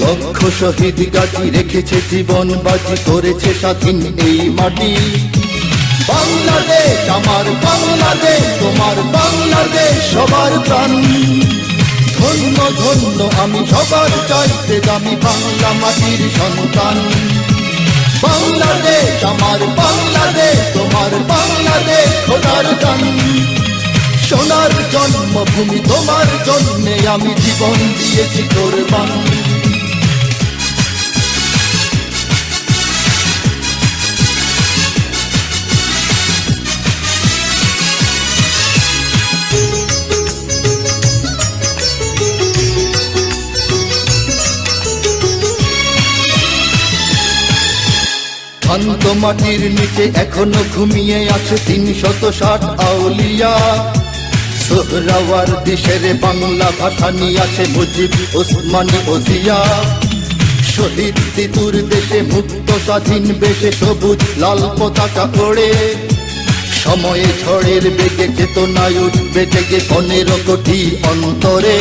লক্ষ শহীদ গাছি রেখেছে জীবন বাজি, করেছে স্বাধীন এই মাটি। বাংলাদেশ, আমার বাংলাদেশ, তোমার বাংলাদেশ, সবার প্রাণ। ধন্য ধন্য, আমি সবার চাইতে দামি বাংলা মাটির সন্তান। বাংলাদেশ, আমার বাংলাদেশ, তোমার বাংলাদেশ, খোদার দান। সোনার জন্মভূমি, তোমার জন্যে আমি জীবন দিয়েছি কোরবান। শান্ত মাটির নিচে এখনও ঘুমিয়ে আছে তিন শত ষাট আউলিয়া। সোহরাওয়ার দিশের বাংলা ভাষা নিয়ে আছে মুজিব, ওসমানী ওসিয়া শহীদ তিতুর দেশে মুক্ত স্বাধীন বেশে সবুজ লাল পতাকা পড়ে সময়ে ঝড়ের বেগে চেতনায় উঠবে জেগে পনেরো কোটি অন্তরে।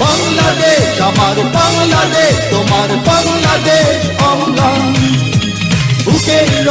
বাংলাদেশ, আমার বাংলাদেশ, তোমার বাংলাদেশ বুকের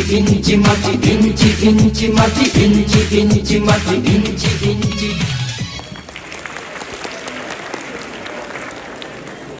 ইঞ্চি ইঞ্চি মাটি ইঞ্চি ইঞ্চি মাটি ইঞ্চি ইঞ্চি মাটি ইঞ্চি ইঞ্চি